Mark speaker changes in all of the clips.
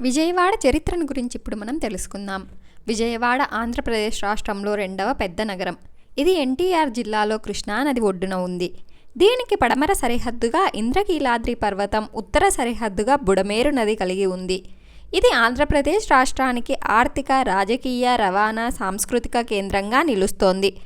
Speaker 1: విజయవాడ చరిత్రను గురించి ఇప్పుడు మనం తెలుసుకుందాం. విజయవాడ ఆంధ్రప్రదేశ్ రాష్ట్రంలో రెండవ పెద్ద నగరం. ఇది ఎన్టీఆర్ జిల్లాలో కృష్ణానది ఒడ్డున ఉంది. దీనికి పడమర సరిహద్దుగా ఇంద్రకీలాద్రి పర్వతం ఉత్తర సరిహద్దుగా బుడమేరు నది కలిగి ఉంది. ఇది ఆంధ్రప్రదేశ్ రాష్ట్రానికి ఆర్థిక రాజకీయ రవాణా సాంస్కృతిక కేంద్రంగా నిలుస్తోంది.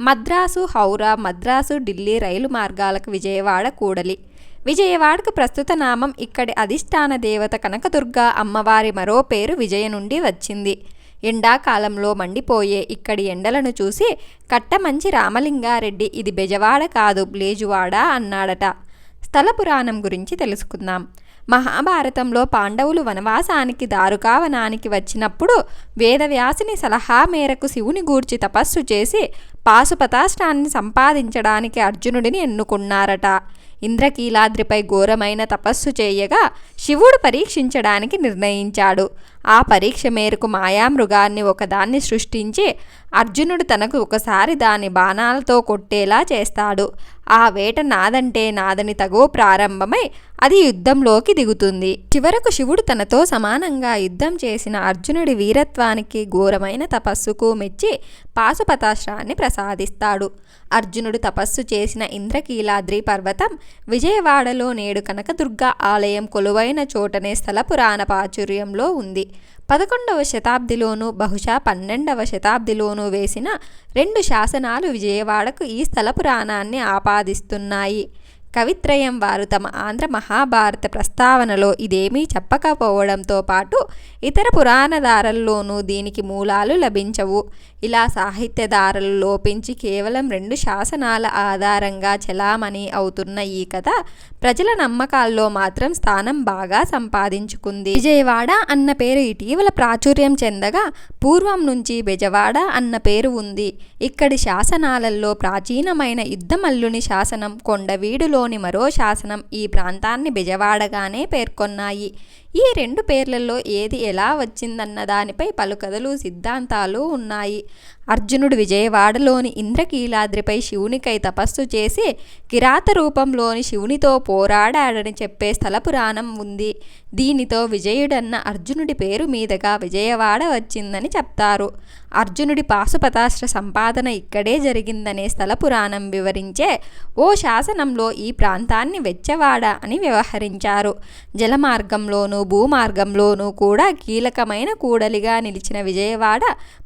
Speaker 1: మద్రాసు హౌరా మద్రాసు ఢిల్లీ రైలు మార్గాలకు విజయవాడ కూడలి. విజయవాడకు ప్రస్తుత నామం ఇక్కడి అధిష్టాన దేవత కనకదుర్గ అమ్మవారి మరో పేరు విజయ నుండి వచ్చింది. ఎండాకాలంలో మండిపోయే ఇక్కడి ఎండలను చూసి కట్టమంచి రామలింగారెడ్డి ఇది బెజవాడ కాదు బ్లేజువాడ అన్నాడట. స్థల పురాణం గురించి తెలుసుకుందాం. మహాభారతంలో పాండవులు వనవాసానికి దారుకావనానికి వచ్చినప్పుడు వేదవ్యాసిని సలహా మేరకు శివుని గూర్చి తపస్సు చేసి పాశుపతాష్టాన్ని సంపాదించడానికి అర్జునుడిని ఎన్నుకున్నారట. ఇంద్రకీలాద్రిపై ఘోరమైన తపస్సు చేయగా శివుడు పరీక్షించడానికి నిర్ణయించాడు. ఆ పరీక్ష మేరకు మాయామృగాన్ని ఒకదాన్ని సృష్టించి అర్జునుడు తనకు ఒకసారి దాని బాణాలతో కొట్టేలా చేస్తాడు. ఆ వేట నాదంటే నాదని తగో ప్రారంభమై అది యుద్ధంలోకి దిగుతుంది. చివరకు శివుడు తనతో సమానంగా యుద్ధం చేసిన అర్జునుడి వీరత్వానికి ఘోరమైన తపస్సుకు మెచ్చి పాశుపతాశ్రాన్ని ప్రసాదిస్తాడు. అర్జునుడు తపస్సు చేసిన ఇంద్రకీలాద్రి పర్వతం విజయవాడలో నేడు కనకదుర్గ ఆలయం కొలువైన చోటనే స్థల పురాణ ప్రాచుర్యంలో ఉంది. పదకొండవ శతాబ్దిలోనూ బహుశా పన్నెండవ శతాబ్దిలోనూ వేసిన రెండు శాసనాలు విజయవాడకు ఈ స్థల పురాణాన్ని ఆపాదిస్తున్నాయి. కవిత్రయం వారు తమ ఆంధ్ర మహాభారత ప్రస్తావనలో ఇదేమీ చెప్పకపోవడంతో పాటు ఇతర పురాణధారల్లోనూ దీనికి మూలాలు లభించవు. ఇలా సాహిత్యధారలు లోపించి కేవలం రెండు శాసనాల ఆధారంగా చలామణి అవుతున్న ఈ కథ ప్రజల నమ్మకాల్లో మాత్రం స్థానం బాగా సంపాదించుకుంది. విజయవాడ అన్న పేరు ఇటీవల ప్రాచుర్యం చెందగా పూర్వం నుంచి బెజవాడ అన్న పేరు ఉంది. ఇక్కడి శాసనాలలో ప్రాచీనమైన యుద్ధమల్లుని శాసనం కొండవీడులోని మరో శాసనం ఈ ప్రాంతాన్ని బెజవాడగానే పేర్కొన్నాయి. ఈ రెండు పేర్లలో ఏది ఎలా వచ్చిందన్న దానిపై పలు కథలు సిద్ధాంతాలు ఉన్నాయి. అర్జునుడు విజయవాడలోని ఇంద్రకీలాద్రిపై శివునికై తపస్సు చేసి కిరాత రూపంలోని శివునితో పోరాడాడని చెప్పే స్థల పురాణం ఉంది. దీనితో విజయుడన్న అర్జునుడి పేరు మీదుగా విజయవాడ వచ్చిందని చెప్తారు. అర్జునుడి పాశుపతాస్త్ర సంపాదన ఇక్కడే జరిగిందనే స్థల పురాణం వివరించే ఓ శాసనంలో ఈ ప్రాంతాన్ని వెచ్చవాడ అని వ్యవహరించారు. జలమార్గంలోనూ భూమార్గంలోనూ కూడా కీలకమైన కూడలిగా నిలిచిన విజయవాడ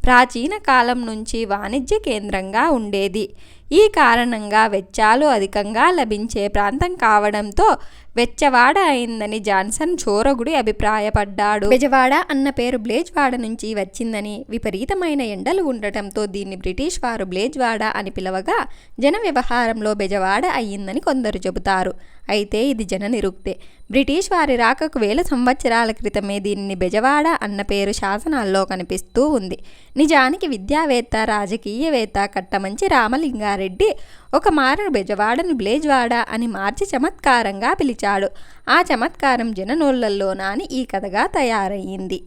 Speaker 1: ప్రాచీన కాలం నుంచి వాణిజ్య కేంద్రంగా ఉండేది. ఈ కారణంగా వెచ్చాలు అధికంగా లభించే ప్రాంతం కావడంతో వెచ్చవాడ అయిందని జాన్సన్ చోరగుడి అభిప్రాయపడ్డాడు. బెజవాడ అన్న పేరు బ్లేజ్వాడ నుంచి వచ్చిందని విపరీతమైన ఎండలు ఉండటంతో దీన్ని బ్రిటిష్ వారు బ్లేజ్వాడ అని పిలవగా జన వ్యవహారంలో బెజవాడ అయ్యిందని కొందరు చెబుతారు. అయితే ఇది జన నిరుక్తే. బ్రిటిష్ వారి రాకకు వేల సంవత్సరాల క్రితమే దీనిని బెజవాడ అన్న పేరు శాసనాల్లో కనిపిస్తూ ఉంది. నిజానికి విద్యావేత్త రాజకీయవేత్త కట్టమంచి రామలింగారెడ్డి ఒక మారను బెజవాడను బ్లేజ్వాడ అని మార్చి చమత్కారంగా పిలిచాడు ఆ చమత్కారం జననోళ్ళల్లో నాని ఈ కథగా తయారయ్యింది.